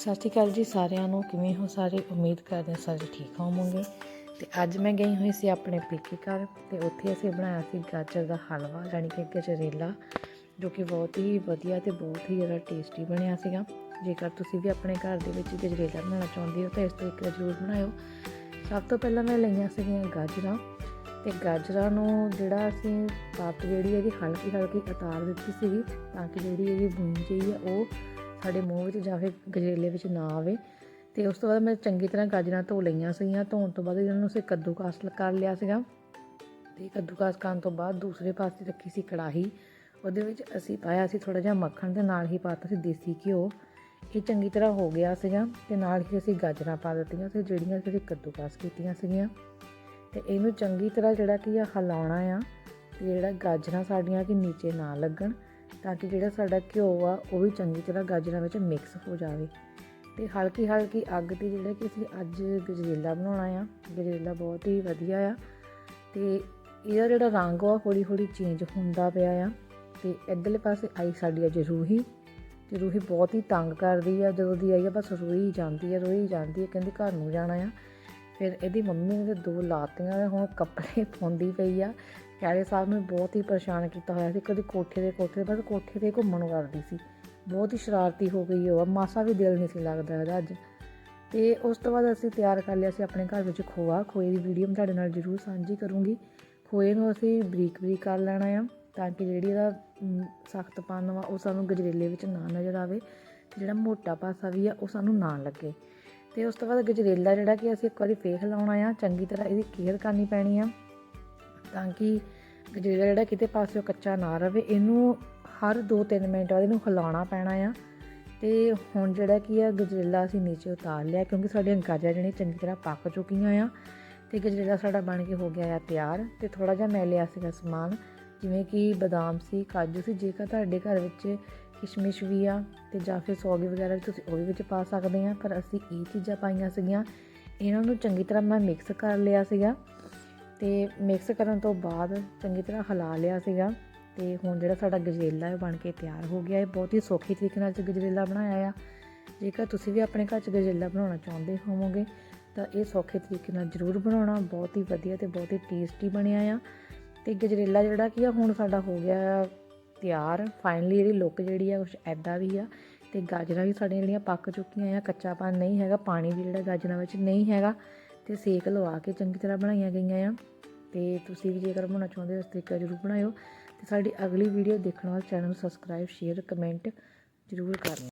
ਸਤਿ ਸ਼੍ਰੀ ਅਕਾਲ ਜੀ ਸਾਰਿਆਂ ਨੂੰ। ਕਿਵੇਂ ਹੋ ਸਾਰੇ? ਉਮੀਦ ਕਰਦੇ ਹਾਂ ਸਾਰੇ ਠੀਕ ਹੋਵੋਗੇ। ਤੇ ਅੱਜ ਮੈਂ ਗਈ ਹੋਈ ਸੀ ਆਪਣੇ ਪੇਕੇ ਘਰ ਤੇ ਉੱਥੇ ਅਸੀਂ ਬਣਾਇਆ ਸੀ ਗਾਜਰ ਦਾ ਹਲਵਾ, ਯਾਨੀ ਕਿ ਗਜਰੇਲਾ, ਜੋ ਕਿ ਬਹੁਤ ਹੀ ਵਧੀਆ ਤੇ ਬਹੁਤ ਹੀ ਜ਼ਿਆਦਾ ਟੇਸਟੀ ਬਣਿਆ ਸੀਗਾ। ਜੇਕਰ ਤੁਸੀਂ ਵੀ ਆਪਣੇ ਘਰ ਦੇ ਵਿੱਚ ਗਜਰੇਲਾ ਬਣਾਉਣਾ ਚਾਹੁੰਦੇ ਹੋ ਤਾਂ ਇਸ ਤਰੀਕੇ ਨਾਲ ਜ਼ਰੂਰ ਬਣਾਇਓ। ਸਭ ਤੋਂ ਪਹਿਲਾਂ ਮੈਂ ਲਈਆਂ ਸੀਗੀਆਂ ਗਾਜਰਾਂ ਤੇ ਗਾਜਰਾਂ ਨੂੰ ਜਿਹੜਾ ਅਸੀਂ ਪਾਪ ਜਿਹੜੀ ਇਹਦੀ ਹਲਕੀ ਹਲਕੀ ਉਤਾਰ ਦਿੱਤੀ ਸੀਗੀ ਤਾਂ ਕਿ ਜਿਹੜੀ ਇਹਦੀ ਬੂੰਦ ਜਿਹੀ ਆ ਉਹ ਸਾਡੇ ਮੂੰਹ ਵਿੱਚ ਜਾਂ ਫਿਰ ਗਜਰੇਲੇ ਵਿੱਚ ਨਾ ਆਵੇ। ਤੇ ਉਸ ਤੋਂ ਬਾਅਦ ਮੈਂ ਚੰਗੀ ਤਰ੍ਹਾਂ ਗਾਜਰਾਂ ਧੋ ਲਈਆਂ ਸੀਗੀਆਂ, ਧੋਣ ਤੋਂ ਬਾਅਦ ਇਹਨਾਂ ਨੂੰ ਅਸੀਂ ਕੱਦੂਕਾਸ ਕਰ ਲਿਆ ਸੀਗਾ। ਤੇ ਕੱਦੂਕਾਸ ਕਰਨ ਤੋਂ ਬਾਅਦ ਦੂਸਰੇ ਪਾਸੇ ਰੱਖੀ ਸੀ ਕੜਾਹੀ। ਉਹਦੇ ਵਿੱਚ ਅਸੀਂ ਪਾਇਆ ਸੀ ਥੋੜਾ ਜਿਹਾ ਮੱਖਣ ਤੇ ਨਾਲ ਹੀ ਪਾਤਾ ਸੀ ਦੇਸੀ ਘਿਓ। ਇਹ ਚੰਗੀ ਤਰ੍ਹਾਂ ਹੋ ਗਿਆ ਸੀਗਾ ਤੇ ਨਾਲ ਹੀ ਅਸੀਂ ਗਾਜਰਾਂ ਪਾ ਦਿੱਤੀਆਂ ਸੀ ਜਿਹੜੀਆਂ ਅਸੀਂ ਕੱਦੂਕਾਸ ਕੀਤੀਆਂ ਸੀਗੀਆਂ। ਤੇ ਇਹਨੂੰ ਚੰਗੀ ਤਰ੍ਹਾਂ ਜਿਹੜਾ ਕਿ ਆ ਹਿਲਾਉਣਾ ਆ, ਤੇ ਜਿਹੜਾ ਗਾਜਰਾਂ ਸਾਡੀਆਂ ਕਿ ਨੀਚੇ ਨਾ ਲੱਗਣ ਤਾਂ ਕਿ ਜਿਹੜਾ ਸਾਡਾ ਘਿਓ ਆ, ਉਹ ਵੀ ਚੰਗੀ ਤਰ੍ਹਾਂ ਗਾਜਰਾਂ ਵਿੱਚ ਮਿਕਸ ਹੋ ਜਾਵੇ। ਤੇ ਹਲਕੀ ਹਲਕੀ ਅੱਗ ਤੇ ਜਿਹੜਾ ਕਿ ਅਸੀਂ ਅੱਜ ਗਜਰੇਲਾ ਬਣਾਉਣਾ ਆ, ਗਜਰੇਲਾ ਬਹੁਤ ਹੀ ਵਧੀਆ ਆ। ਤੇ ਇਹਦਾ ਜਿਹੜਾ ਰੰਗ ਆ ਹੌਲੀ ਹੌਲੀ ਚੇਂਜ ਹੁੰਦਾ ਪਿਆ ਆ। ਤੇ ਇੱਧਰਲੇ ਪਾਸੇ ਆਈ ਸਾਡੀ ਅੱਜ ਰੂਹੀ। ਤੇ ਰੂਹੀ ਬਹੁਤ ਹੀ ਤੰਗ ਕਰਦੀ ਆ, ਜਦੋਂ ਦੀ ਆਈ ਆ, ਬਸ ਰੋਈ ਜਾਂਦੀ ਆ, ਰੋਈ ਜਾਂਦੀ ਆ, ਕਹਿੰਦੀ ਘਰ ਨੂੰ ਜਾਣਾ ਆ। ਫਿਰ ਇਹਦੀ ਮੰਮੀ ਨੇ ਦੋ ਲਾਤੀਆਂ, ਹੁਣ ਕੱਪੜੇ ਪਾਉਂਦੀ ਪਈ ਆ। ਪਿਆਰੇ ਸਾਹਿਬ ਨੂੰ ਬਹੁਤ ਹੀ ਪਰੇਸ਼ਾਨ ਕੀਤਾ ਹੋਇਆ ਸੀ, ਕਦੀ ਕੋਠੇ ਦੇ ਕੋਠੇ, ਬਸ ਕੋਠੇ ਤੇ ਘੁੰਮਣ ਕਰਦੀ ਸੀ। ਬਹੁਤ ਹੀ ਸ਼ਰਾਰਤੀ ਹੋ ਗਈ ਉਹ, ਮਾਸਾ ਵੀ ਦਿਲ ਨਹੀਂ ਸੀ ਲੱਗਦਾ ਇਹਦਾ ਅੱਜ। ਤੇ ਉਸ ਤੋਂ ਬਾਅਦ ਅਸੀਂ ਤਿਆਰ ਕਰ ਲਿਆ ਸੀ ਆਪਣੇ ਘਰ ਵਿੱਚ ਖੋਆ। ਖੋਏ ਦੀ ਵੀਡੀਓ ਮੈਂ ਤੁਹਾਡੇ ਨਾਲ ਜ਼ਰੂਰ ਸਾਂਝੀ ਕਰੂੰਗੀ। ਖੋਏ ਨੂੰ ਅਸੀਂ ਬਰੀਕ ਬਰੀਕ ਕਰ ਲੈਣਾ ਆ, ਤਾਂ ਕਿ ਜਿਹੜੀ ਇਹਦਾ ਸਖਤ ਪਨ ਵਾ, ਉਹ ਸਾਨੂੰ ਗਜਰੇਲੇ ਵਿੱਚ ਨਾ ਨਜ਼ਰ ਆਵੇ ਤੇ ਜਿਹੜਾ ਮੋਟਾ ਪਾਸਾ ਵੀ ਆ, ਉਹ ਸਾਨੂੰ ਨਾ ਲੱਗੇ। ਤੇ ਉਸ ਤੋਂ ਬਾਅਦ ਗਜਰੇਲਾ ਜਿਹੜਾ ਕਿ ਅਸੀਂ ਇੱਕ ਵਾਰੀ ਫੇਰ ਲਾਉਣਾ ਆ, ਚੰਗੀ ਤਰ੍ਹਾਂ ਇਹਦੀ ਕੇਅਰ ਕਰਨੀ ਪੈਣੀ ਆ। ਤਾਂ ਕਿ ਗਜਰੇਲਾ ਜਿਹੜਾ ਕਿਤੇ ਪਾਸਿਓਂ ਕੱਚਾ ਨਾ ਰਵੇ, ਇਹਨੂੰ ਹਰ 2-3 ਮਿੰਟ ਬਾਅਦ ਇਹਨੂੰ ਹਿਲਾਉਣਾ ਪੈਣਾ ਆ। ਤੇ ਹੁਣ ਜਿਹੜਾ ਕੀ ਆ, ਗਜਰੇਲਾ ਅਸੀਂ ਨੀਚੇ ਉਤਾਰ ਲਿਆ ਕਿਉਂਕਿ ਸਾਡੀਆਂ ਗਾਜਰਾਂ ਜਿਹੜੀਆਂ ਚੰਗੀ ਤਰ੍ਹਾਂ ਪੱਕ ਚੁੱਕੀਆਂ ਆ ਤੇ ਗਜਰੇਲਾ ਸਾਡਾ ਬਣ ਕੇ ਹੋ ਗਿਆ ਆ ਤਿਆਰ ਤੇ ਥੋੜਾ ਜਿਹਾ ਮੈਂ ਲਿਆ ਸੀਗਾ ਸਮਾਨ, ਜਿਵੇਂ ਕਿ ਬਦਾਮ ਸੀ, ਕਾਜੂ ਸੀ, ਜੇਕਰ ਤੁਹਾਡੇ ਘਰ ਵਿੱਚ ਕਿਸ਼ਮਿਸ਼ ਵੀ ਆ ਤੇ ਜਾਂ ਫਿਰ ਸੌਗੀ ਵਗੈਰਾ ਵੀ ਤੁਸੀਂ ਉਹ ਵੀ ਵਿੱਚ ਪਾ ਸਕਦੇ ਆ, ਪਰ ਅਸੀਂ ਇਹ ਚੀਜ਼ਾਂ ਪਾਈਆਂ ਸੀਗੀਆਂ, ਇਹਨਾਂ ਨੂੰ ਚੰਗੀ ਤਰ੍ਹਾਂ ਮੈਂ ਮਿਕਸ ਕਰ ਲਿਆ ਸੀਗਾ। ਤੇ ਮਿਕਸ ਕਰਨ ਤੋਂ ਬਾਅਦ ਚੰਗੀ ਤਰ੍ਹਾਂ ਹਿਲਾ ਲਿਆ ਸੀਗਾ ਤੇ ਹੁਣ ਜਿਹੜਾ ਸਾਡਾ ਗਜਰੇਲਾ ਹੈ ਬਣ ਕੇ ਤਿਆਰ ਹੋ ਗਿਆ ਹੈ। ਬਹੁਤ ਹੀ ਸੌਖੀ ਤਰੀਕੇ ਨਾਲ ਗਜਰੇਲਾ ਬਣਾਇਆ ਆ। ਜੇਕਰ ਤੁਸੀਂ ਵੀ ਆਪਣੇ ਘਰ 'ਚ ਗਜਰੇਲਾ ਬਣਾਉਣਾ ਚਾਹੁੰਦੇ ਹੋਵੋਗੇ, ਤਾਂ ਇਹ ਸੌਖੇ ਤਰੀਕੇ ਨਾਲ ਜ਼ਰੂਰ ਬਣਾਉਣਾ। ਬਹੁਤ ਹੀ ਵਧੀਆ ਤੇ ਬਹੁਤ ਹੀ ਟੇਸਟੀ ਬਣਿਆ ਆ। ਤੇ ਗਜਰੇਲਾ ਜਿਹੜਾ ਕੀ ਆ, ਹੁਣ ਸਾਡਾ ਹੋ ਗਿਆ ਤਿਆਰ। ਫਾਈਨਲੀ ਇਹਦੀ ਲੁੱਕ ਜਿਹੜੀ ਆ ਕੁਝ ਐਦਾਂ ਵੀ ਆ। ਤੇ ਗਾਜਰਾਂ ਵੀ ਸਾਡੀਆਂ ਜਿਹੜੀਆਂ ਪੱਕ ਚੁੱਕੀਆਂ ਆ। ਕੱਚਾਪਨ ਨਹੀਂ ਹੈਗਾ, ਪਾਣੀ ਵੀ ਜਿਹੜਾ ਗਾਜਰਾਂ ਵਿੱਚ ਨਹੀਂ ਹੈਗਾ। ਤੇ ਸੇਕ ਲਵਾ ਕੇ ਚੰਗੀ ਤਰ੍ਹਾਂ ਬਣਾਈਆਂ ਗਈਆਂ ਆ। ਤੇ ਤੁਸੀਂ ਵੀ ਜੇਕਰ ਬਣਾਉਣਾ ਚਾਹੁੰਦੇ ਹੋ, ਇਸ ਤਰੀਕਾ ਜ਼ਰੂਰ ਬਣਾਇਓ। ਤੇ ਸਾਡੀ ਅਗਲੀ ਵੀਡੀਓ ਦੇਖਣ ਵਾਸਤੇ ਚੈਨਲ ਨੂੰ ਸਬਸਕ੍ਰਾਈਬ ਸ਼ੇਅਰ ਕਮੈਂਟ ਜ਼ਰੂਰ ਕਰਨਾ।